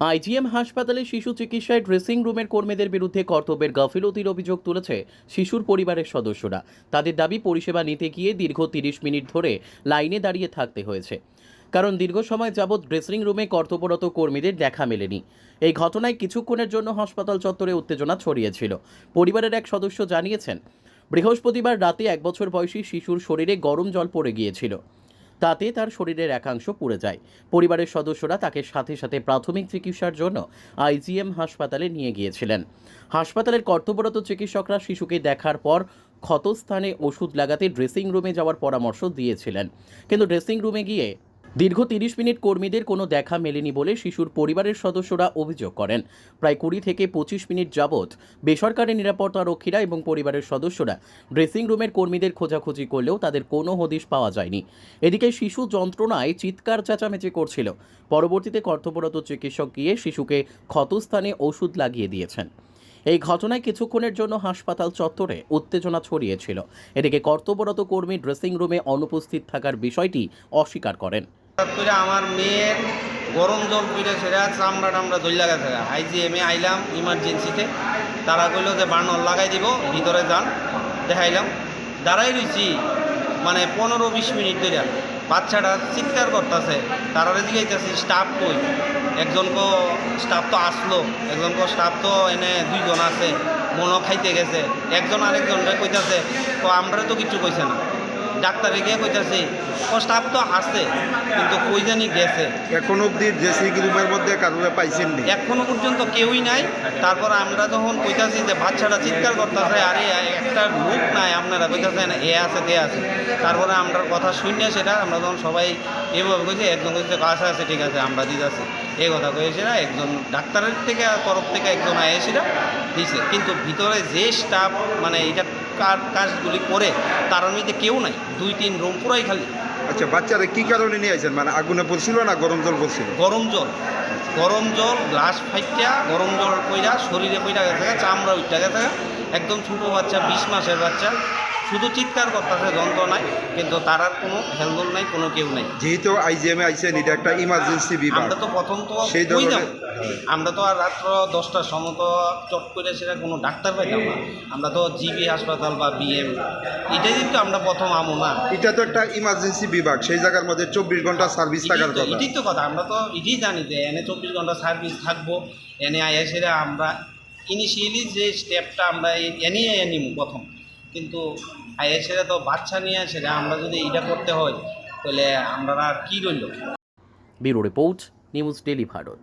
IgM হাসপাতালে শিশু চিকিৎসায় ড্রেসিং রুমের কর্মীদের বিরুদ্ধে কর্তব্যের গাফিলতির অভিযোগ তুলেছে শিশুর পরিবারের সদস্যরা। তাদের দাবি, পরিষেবা নিতে গিয়ে দীর্ঘ তিরিশ মিনিট ধরে লাইনে দাঁড়িয়ে থাকতে হয়েছে। কারণ দীর্ঘ সময় যাবৎ ড্রেসিং রুমে কর্তব্যরত কর্মীদের দেখা মেলেনি। এই ঘটনায় কিছুক্ষণের জন্য হাসপাতাল চত্বরে উত্তেজনা ছড়িয়েছিল। পরিবারের এক সদস্য জানিয়েছেন, বৃহস্পতিবার রাতে এক বছর বয়সী শিশুর শরীরে গরম জল পড়ে গিয়েছিল। তাতে তার শরীরের একাংশ পুড়ে যায়। পরিবারের সদস্যরা তাকে সাথে সাথে প্রাথমিক চিকিৎসার জন্য আইজিএম হাসপাতালে নিয়ে গিয়েছিলেন। হাসপাতালের কর্তব্যরত চিকিৎসকরা শিশুকে দেখার পর ক্ষতস্থানে ওষুধ লাগাতে ড্রেসিং রুমে যাওয়ার পরামর্শ দিয়েছিলেন। কিন্তু ড্রেসিং রুমে গিয়ে দীর্ঘ তিরিশ মিনিট কর্মীদের কোনো দেখা মেলেনি বলে শিশুর পরিবারের সদস্যরা অভিযোগ করেন। প্রায় কুড়ি থেকে পঁচিশ মিনিট যাবৎ বেসরকারি নিরাপত্তা রক্ষীরা এবং পরিবারের সদস্যরা ড্রেসিং রুমের কর্মীদের খোঁজাখুঁজি করলেও তাদের কোনো হদিশ পাওয়া যায়নি। এদিকে শিশু যন্ত্রণায় চিৎকার চেঁচামেচি করছিল। পরবর্তীতে কর্তব্যরত চিকিৎসক গিয়ে শিশুকে ক্ষতস্থানে ওষুধ লাগিয়ে দিয়েছেন। এই ঘটনায় কিছুক্ষণের জন্য হাসপাতাল চত্বরে উত্তেজনা ছড়িয়েছিল। এদিকে কর্তব্যরত কর্মী ড্রেসিং রুমে অনুপস্থিত থাকার বিষয়টি অস্বীকার করেন। আমার মেয়ের গরম জল পিড়ে সেরা চামড়া টামড়া দইলা গেছে। আইজিএমে আইলাম ইমার্জেন্সিতে তারা কইলো যে বার্নর লাগাই দিব, ভিতরে যান। দেখাইলাম। দাঁড়াই রইছি মানে পনেরো বিশ মিনিট ধরে বাচ্চাটা চিৎকার করতেছে। তারা জিগাইতেছি স্টাফ কই? একজন কো, স্টাফ তো আসলো। একজন কো, স্টাফ তো এনে দুইজন আছে, মনও খাইতে গেছে। একজন আরেকজনরে কইতাছে তো আমরা তো কিছু কইছে না। ডাক্তারে গিয়ে কইতাছি ও স্টাফ তো আছে কিন্তু কই জানি গেছে। এখন অবধি ড্রেসিং রুমের মধ্যে কারোরে পাইছেন নি? এখনও পর্যন্ত কেউই নাই। তারপর আমরা যখন কইতাছি যে বাচ্চাটা চিৎকার করতেছে আরে একটা লোক নাই আপনারা। কইতাছেন এ আছে তে আছে। তারপরে আমরা কথা শুনে সেটা আমরা যখন সবাই এভাবে কইছি একজন কইছে আছে আছে ঠিক আছে আমরা দিতেছি। এই কথা কয়েছে না একজন ডাক্তারের থেকে তরফ থেকে একজন আয়েছিল দিছে। কিন্তু ভিতরে যে স্টাফ মানে এটা কাজগুলি করে তার মধ্যে কেউ নাই। দুই তিন রুম পুরাই খালি। আচ্ছা বাচ্চারা কি কারণে নিয়ে আসেন মানে আগুনে পড়ছিল না গরম জল পড়ছিল? গরম জল। গরম জল গ্লাস ফাইটা গরম জল কইরা শরীরে কইরা গেছে চামড়া উঠতে গেছে। একদম ছোটো বাচ্চা বিশ মাসের বাচ্চা। শুধু চিৎকার করতেছে নাই কিন্তু তার আর কোনো হেলদোল নাই কোনো কেউ নাই। যেহেতু আইজিএমে আইছেন এটা একটা ইমার্জেন্সি বিভাগ। আমরা তো প্রথম তো সেই ধরনের- আমরা তো আর রাত্র দশটার সময় তো চট করে সেটা কোনো ডাক্তার পাইতাম না। আমরা তো জিবি হাসপাতাল বা বিএম এটাই তো আমরা প্রথম আমো না। এটা তো একটা ইমার্জেন্সি বিভাগ সেই জায়গার মধ্যে চব্বিশ ঘণ্টা সার্ভিস থাকার কথা। এটাই তো কথা। আমরা তো এটাই জানি যে এনে চব্বিশ ঘণ্টা সার্ভিস থাকব এনে আইএসেরা আমরা ইনিশিয়ালি যে স্টেপটা আমরা এনেই নিব প্রথম। কিন্তু সেটা তো বাচ্চা নিয়ে সেটা আমরা যদি এইটা করতে হয়, তাহলে আমরা আর কী রইল? Bureau report, news daily Bharat.